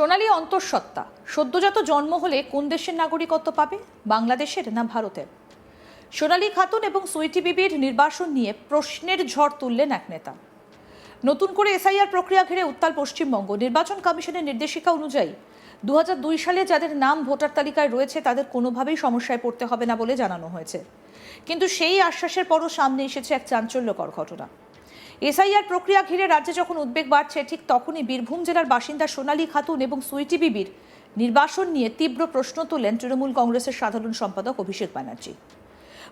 সোনালী অন্তঃসত্ত্বা, সদ্যজাত জন্ম হলে কোন দেশের নাগরিকত্ব পাবে, বাংলাদেশের না ভারতের? সোনালী খাতুন এবং সুইটি বিবির নির্বাসন নিয়ে প্রশ্নের ঝড় তুললেন এক নেতা। নতুন করে এসআইআর প্রক্রিয়া ঘিরে উত্তাল পশ্চিমবঙ্গ। নির্বাচন কমিশনের নির্দেশিকা অনুযায়ী দু হাজার দুই সালে যাদের নাম ভোটার তালিকায় রয়েছে, তাদের কোনোভাবেই সমস্যায় পড়তে হবে না বলে জানানো হয়েছে। কিন্তু সেই আশ্বাসের পরও সামনে এসেছে এক চাঞ্চল্যকর ঘটনা। এসআইআর প্রক্রিয়া ঘিরে রাজ্যে যখন উদ্বেগ বাড়ছে, ঠিক তখনই বীরভূম জেলার বাসিন্দা সোনালী খাতুন এবং সুইটি বিবির নির্বাসন নিয়ে তীব্র প্রশ্ন তোলেন তৃণমূল কংগ্রেসের সাধারণ সম্পাদক অভিষেক ব্যানার্জি।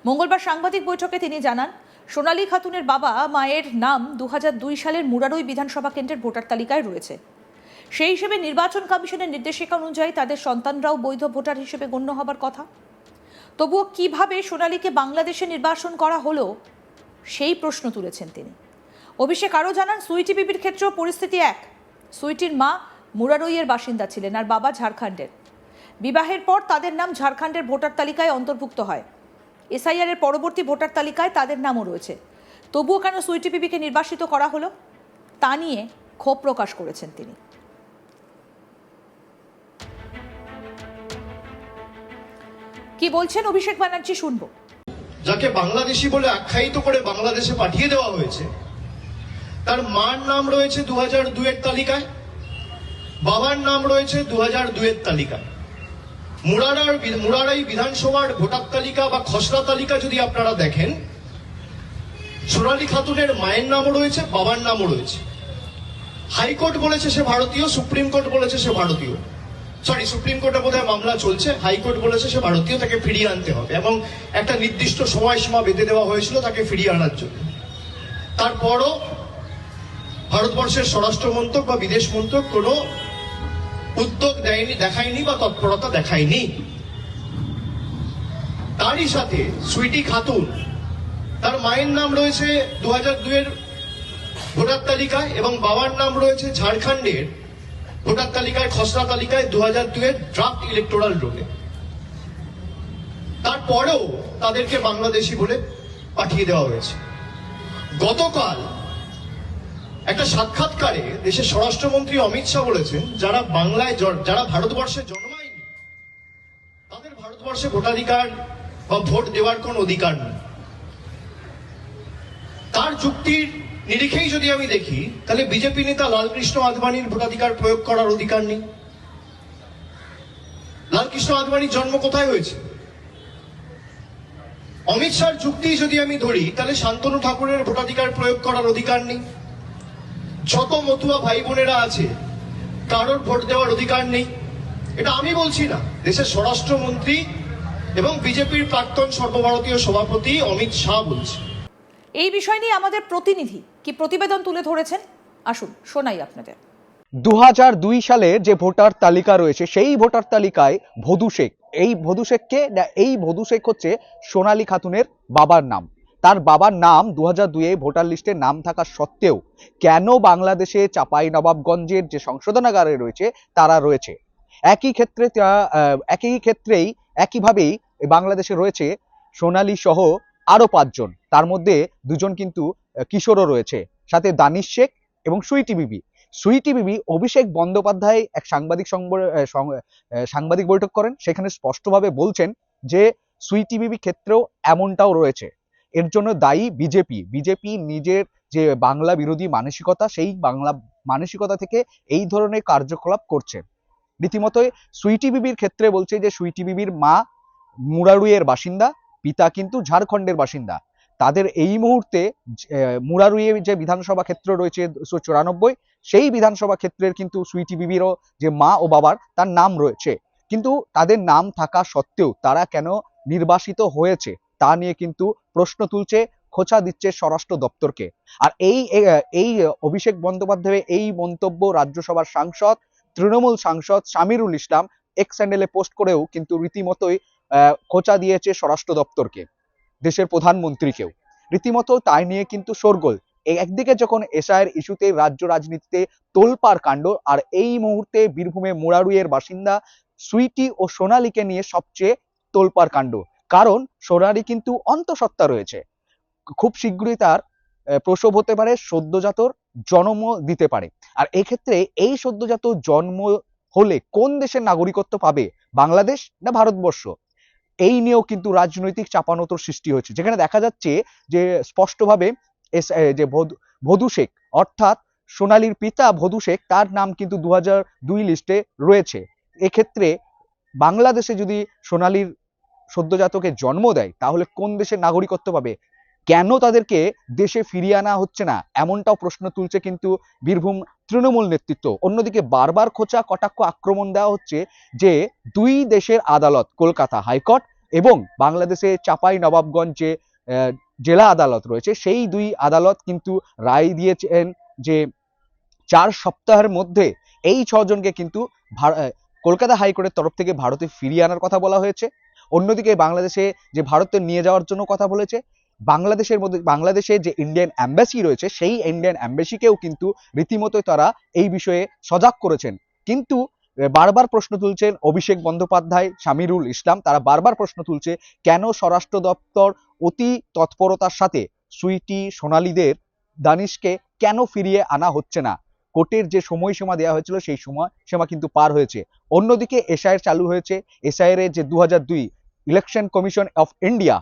মঙ্গলবার সাংবাদিক বৈঠকে তিনি জানান, সোনালী খাতুনের বাবা মায়ের নাম দু হাজার দুই সালের মুরারই বিধানসভা কেন্দ্রের ভোটার তালিকায় রয়েছে। সেই হিসেবে নির্বাচন কমিশনের নির্দেশিকা অনুযায়ী তাদের সন্তানরাও বৈধ ভোটার হিসেবে গণ্য হবার কথা। তবুও কীভাবে সোনালীকে বাংলাদেশে নির্বাসন করা হলো, সেই প্রশ্ন তুলেছেন তিনি। অভিষেক আরও জানান সুইটি বিবির ক্ষেত্রেও পরিস্থিতি এক। সুইটির মা মুরারইয়ের বাসিন্দা ছিলেন আর বাবা ঝাড়খণ্ডের। বিবাহের পর তাদের নাম ঝাড়খণ্ডের ভোটার তালিকায় অন্তর্ভুক্ত হয়। এসআইআর এর পরবর্তী ভোটার তালিকায় তাদের নামও রয়েছে। তবুও কেন সুইটি বিবিকে নির্বাসিত করা হলো? তা নিয়ে ক্ষোভ প্রকাশ করেছেন তিনি। কি বলছেন অভিষেক ব্যানার্জি শুনব। যাকে বাংলাদেশি বলে আখ্যায়িত করে বাংলাদেশে পাঠিয়ে দেওয়া হয়েছে তার মার নাম রয়েছে দু হাজার দুয়ের তালিকায়, বাবার নাম রয়েছে দু হাজার দুয়ের তালিকায়। মুরারার মুরারাই বিধানসভার ভোটার তালিকা বা খসড়া তালিকা যদি আপনারা দেখেন, সোনালী খাতুনের মায়ের নামও রয়েছে, বাবার নামও রয়েছে। হাইকোর্ট বলেছে সে ভারতীয়, সুপ্রিম কোর্ট বলেছে সে ভারতীয়। সরি, সুপ্রিম কোর্টে বোধহয় মামলা চলছে, হাইকোর্ট বলেছে সে ভারতীয়, তাকে ফিরিয়ে আনতে হবে এবং একটা নির্দিষ্ট সময়সীমা বেঁধে দেওয়া হয়েছিল তাকে ফিরিয়ে আনার জন্য। তারপরও ভারতবর্ষের স্বরাষ্ট্র মন্ত্রক বা বিদেশ মন্ত্রক কোনো উদ্যোগ দেয়নি, দেখায়নি বা তৎপরতা দেখায়নি। তারই সাথে সুইটি খাতুন, তার মায়ের নাম রয়েছে দু হাজার দুয়ের ভোটার তালিকায় এবং বাবার নাম রয়েছে ঝাড়খণ্ডের ভোটার তালিকায়, খসড়া তালিকায় দু হাজার দুয়ের ড্রাফট ইলেকটোরাল রোলে তারপরেও তাদেরকে বাংলাদেশি বলে পাঠিয়ে দেওয়া হয়েছে। গতকাল একটা সাক্ষাৎকারে দেশের স্বরাষ্ট্রমন্ত্রী অমিত শাহ বলেছেন, যারা বাংলায় যারা ভারতবর্ষে জন্মায়নি, তাদের ভারতবর্ষে ভোটাধিকার বা ভোট দেওয়ার কোনো অধিকার নেই। তার যুক্তির নিরিখেই যদি আমি দেখি, তাহলে বিজেপি নেতা লালকৃষ্ণ আদবানির ভোটাধিকার প্রয়োগ করার অধিকার নেই। লালকৃষ্ণ আদবানির জন্ম কোথায় হয়েছে? অমিত শাহর যুক্তি যদি আমি ধরি, তাহলে শান্তনু ঠাকুরের ভোটাধিকার প্রয়োগ করার অধিকার নেই। যত মতুয়া ভাই বোনেরা আছে কারোর ভোট দেওয়ার অধিকার নেই। এটা আমি বলছি না। দেশের স্বরাষ্ট্রমন্ত্রী এবং বিজেপির প্রাক্তন সর্বভারতীয় সভাপতি অমিত শাহ বলছে এই বিষয় নিয়ে আমাদের প্রতিনিধি কি প্রতিবেদন তুলে ধরেছেন? আসুন শোনাই আপনাদের। দু হাজার দুই সালে যে ভোটার তালিকা রয়েছে সেই ভোটার তালিকায় ভদু শেখ এই ভদু শেখকে না, এই ভদু শেখ হচ্ছে সোনালী খাতুনের বাবার নাম। তার বাবার নাম দু হাজার দুয়ে ভোটার লিস্টে নাম থাকা সত্ত্বেও কেন বাংলাদেশে চাপাই নবাবগঞ্জের যে সংশোধনাগারে রয়েছে, তারা রয়েছে? একই ক্ষেত্রে একই ক্ষেত্রেই একইভাবেই বাংলাদেশে রয়েছে সোনালী সহ আরও পাঁচজন। তার মধ্যে দুজন কিন্তু কিশোরও রয়েছে। সাথে দানিশ শেখ এবং সুইটি বিবি। সুইটি বিবি অভিষেক বন্দ্যোপাধ্যায় এক সাংবাদিক সাংবাদিক বৈঠক করেন। সেখানে স্পষ্টভাবে বলছেন যে সুইটি বিবি ক্ষেত্রেও এমনটাও রয়েছে। এর জন্য দায়ী বিজেপি। বিজেপি নিজের যে বাংলা বিরোধী মানসিকতা সেই বাংলা মানসিকতা থেকে এই ধরনের কার্যকলাপ করছে। রীতিমতোই সুইটি বিবির ক্ষেত্রে বলছে যে সুইটি বিবির মা মুরারুইয়ের বাসিন্দা পিতা কিন্তু ঝাড়খণ্ডের বাসিন্দা। তাদের এই মুহূর্তে আহ, মুরারুইয়ে যে বিধানসভা ক্ষেত্র রয়েছে দুশো চুরানব্বই সেই বিধানসভা ক্ষেত্রের কিন্তু সুইটি বিবিরও যে মা ও বাবার তার নাম রয়েছে। কিন্তু তাদের নাম থাকা সত্ত্বেও তারা কেন নির্বাসিত হয়েছে? তা নিয়ে কিন্তু প্রশ্ন তুলছে, খোঁচা দিচ্ছে স্বরাষ্ট্র দপ্তরকে। আর এই এই অভিষেক বন্দ্যোপাধ্যায়ের এই মন্তব্য রাজ্যসভার সাংসদ, তৃণমূল সাংসদ সামিরুল ইসলাম এক্স স্যান্ডেলে পোস্ট করেও কিন্তু রীতিমতোই খোঁচা দিয়েছে স্বরাষ্ট্র দপ্তরকে, দেশের প্রধানমন্ত্রীকেও। রীতিমতো তাই নিয়ে কিন্তু শোরগোল। একদিকে যখন এসআইয়ের ইস্যুতে রাজ্য রাজনীতিতে তোলপাড় কাণ্ড, আর এই মুহূর্তে বীরভূমে মুরারুইয়ের বাসিন্দা সুইটি ও সোনালীকে নিয়ে সবচেয়ে তোলপাড় কাণ্ড। কারণ সোনালী কিন্তু অন্তঃসত্ত্বা রয়েছে। খুব শীঘ্রই তার প্রসব হতে পারে, সদ্যজাতর জন্ম দিতে পারে। আর এক্ষেত্রে এই সদ্যজাত জন্ম হলে কোন দেশের নাগরিকত্ব পাবে, বাংলাদেশ না ভারতবর্ষ? এই নিয়েও কিন্তু রাজনৈতিক চাপানোতর সৃষ্টি হয়েছে। যেখানে দেখা যাচ্ছে যে, স্পষ্টভাবে যে ভদু- শেখ, অর্থাৎ সোনালীর পিতা ভদু শেখ, তার নাম কিন্তু দু লিস্টে রয়েছে। এক্ষেত্রে বাংলাদেশে যদি সোনালীর সদ্যজাতকে জন্ম দেয়, তাহলে কোন দেশের নাগরিকত্ব পাবে? কেন তাদেরকে দেশে ফিরিয়ে আনা হচ্ছে না? এমনটাও প্রশ্ন তুলছে কিন্তু বীরভূম তৃণমূল নেতৃত্ব। অন্যদিকে বারবার খোঁচা, কটাক্ষ, আক্রমণ দেওয়া হচ্ছে যে দুই দেশের আদালত, কলকাতা হাইকোর্ট এবং বাংলাদেশে চাপাই নবাবগঞ্জ জেলা আদালত রয়েছে, সেই দুই আদালত কিন্তু রায় দিয়েছেন যে চার সপ্তাহের মধ্যে এই ছজনকে কিন্তু কলকাতা হাইকোর্টের তরফ থেকে ভারতে ফিরিয়ে আনার কথা বলা হয়েছে। অন্যদিকে বাংলাদেশে যে ভারতে নিয়ে যাওয়ার জন্য কথা বলেছে, বাংলাদেশের মধ্যে, বাংলাদেশে যে ইন্ডিয়ান অ্যাম্বাসি রয়েছে, সেই ইন্ডিয়ান অ্যাম্বাসিকেও কিন্তু রীতিমতো তারা এই বিষয়ে সজাগ করেছেন। কিন্তু বারবার প্রশ্ন তুলছেন অভিষেক বন্দ্যোপাধ্যায় শামিরুল ইসলাম, তারা বারবার প্রশ্ন তুলছে কেন স্বরাষ্ট্র দপ্তর অতি তৎপরতার সাথে সুইটি সোনালীদের দানিশকে কেন ফিরিয়ে আনা হচ্ছে না? কোর্টের যে সময়সীমা দেওয়া হয়েছিল, সেই সময় সীমা কিন্তু পার হয়েছে। অন্যদিকে এসআইআর চালু হয়েছে। এসআইআর এর যে দু ইলেকশন কমিশন অফ ইন্ডিয়া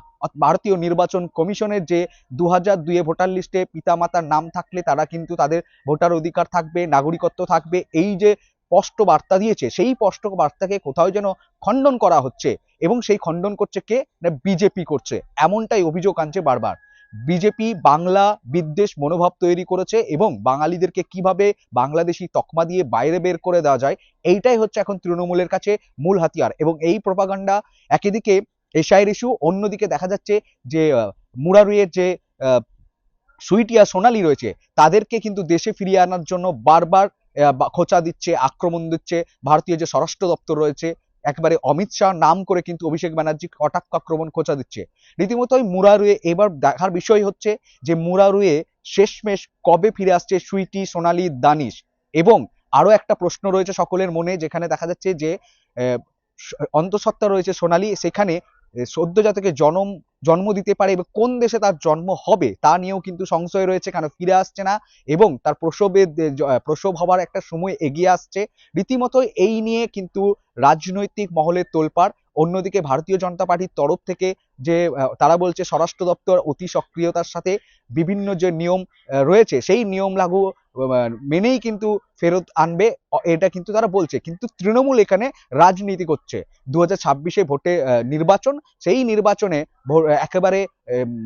ভারতীয় নির্বাচন কমিশনের যে দু হাজার দুয়ে ভোটার লিস্টে পিতামাতার নাম থাকলে তারা কিন্তু তাদের ভোটার অধিকার থাকবে, নাগরিকত্ব থাকবে। এই যে স্পষ্ট বার্তা দিয়েছে, সেই স্পষ্ট বার্তাকে কোথাও যেন খণ্ডন করা হচ্ছে এবং সেই খণ্ডন করছে কে? না, বিজেপি করছে। এমনটাই অভিযোগ আনছে বারবার। বিজেপি বাংলা বিদ্বেষ মনোভাব তৈরি করেছে এবং বাঙালিদেরকে কীভাবে বাংলাদেশি তকমা দিয়ে বাইরে বের করে দেওয়া যায়, এইটাই হচ্ছে এখন তৃণমূলের কাছে মূল হাতিয়ার। এবং এই প্রপাগান্ডা একদিকে এশায়ের ইস্যু অন্যদিকে দেখা যাচ্ছে যে মুরারুয়ের যে সুইটিয়া সোনালি রয়েছে, তাদেরকে কিন্তু দেশে ফিরিয়ে আনার জন্য বারবার খোঁচা দিচ্ছে, আক্রমণ দিচ্ছে। ভারতীয় যে স্বরাষ্ট্র দপ্তর রয়েছে একেবারে অমিত শাহ নাম করে কিন্তু অভিষেক ব্যানার্জি কটাক্ষ আক্রমণ খোঁচা দিচ্ছে। রীতিমতোই মুরারুয়ে এবার দেখার বিষয় হচ্ছে যে মুরারুয়ে শেষমেশ কবে ফিরে আসছে সুইটি, সোনালি, দানিশ? এবং আরও একটা প্রশ্ন রয়েছে সকলের মনে যেখানে দেখা যাচ্ছে যে অন্তঃসত্ত্বা রয়েছে সোনালি, সেখানে সদ্যজাতকে জন্ম জন্ম দিতে পারে এবং কোন দেশে তার জন্ম হবে, তা নিয়েও কিন্তু সংশয় রয়েছে, কেন ফিরে আসছে না এবং তার প্রসবের প্রসব হওয়ার একটা সময় এগিয়ে আসছে। রীতিমতো এই নিয়ে কিন্তু রাজনৈতিক মহলে তোলপাড়। অন্যদিকে ভারতীয় জনতা পার্টির তরফ থেকে যে তারা বলছে স্বরাষ্ট্র দপ্তর অতি সক্রিয়তার সাথে বিভিন্ন যে নিয়ম রয়েছে, সেই নিয়ম লাগু মেনেই কিন্তু ফেরত আনবে এটা কিন্তু তারা বলছে। কিন্তু তৃণমূল এখানে রাজনীতি করছে। দু হাজার ভোটে নির্বাচন, সেই নির্বাচনে একেবারে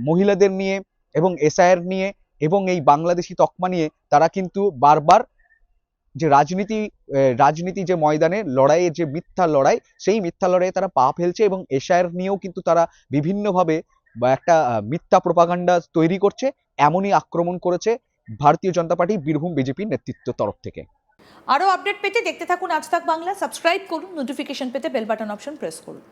মহিলাদের নিয়ে এবং এসআইআর নিয়ে এবং এই বাংলাদেশি তকমা নিয়ে তারা কিন্তু বারবার যে রাজনীতি রাজনীতি যে ময়দানে লড়াইয়ে যে মিথ্যা লড়াই, সেই মিথ্যা লড়াইয়ে তারা পা ফেলছে এবং এশায়ের নিয়েও কিন্তু তারা বিভিন্নভাবে একটা মিথ্যা প্রপাগান্ডা তৈরি করছে, এমনই আক্রমণ করেছে। ভারতীয় জনতা পার্টি, বীরভূম বিজেপির নেতৃত্ব তরফ থেকে। আরও আপডেট পেতে দেখতে থাকুন আজ তাক বাংলা। সাবস্ক্রাইব করুন, নোটিফিকেশন পেতে বেল বাটন অপশন প্রেস করুন।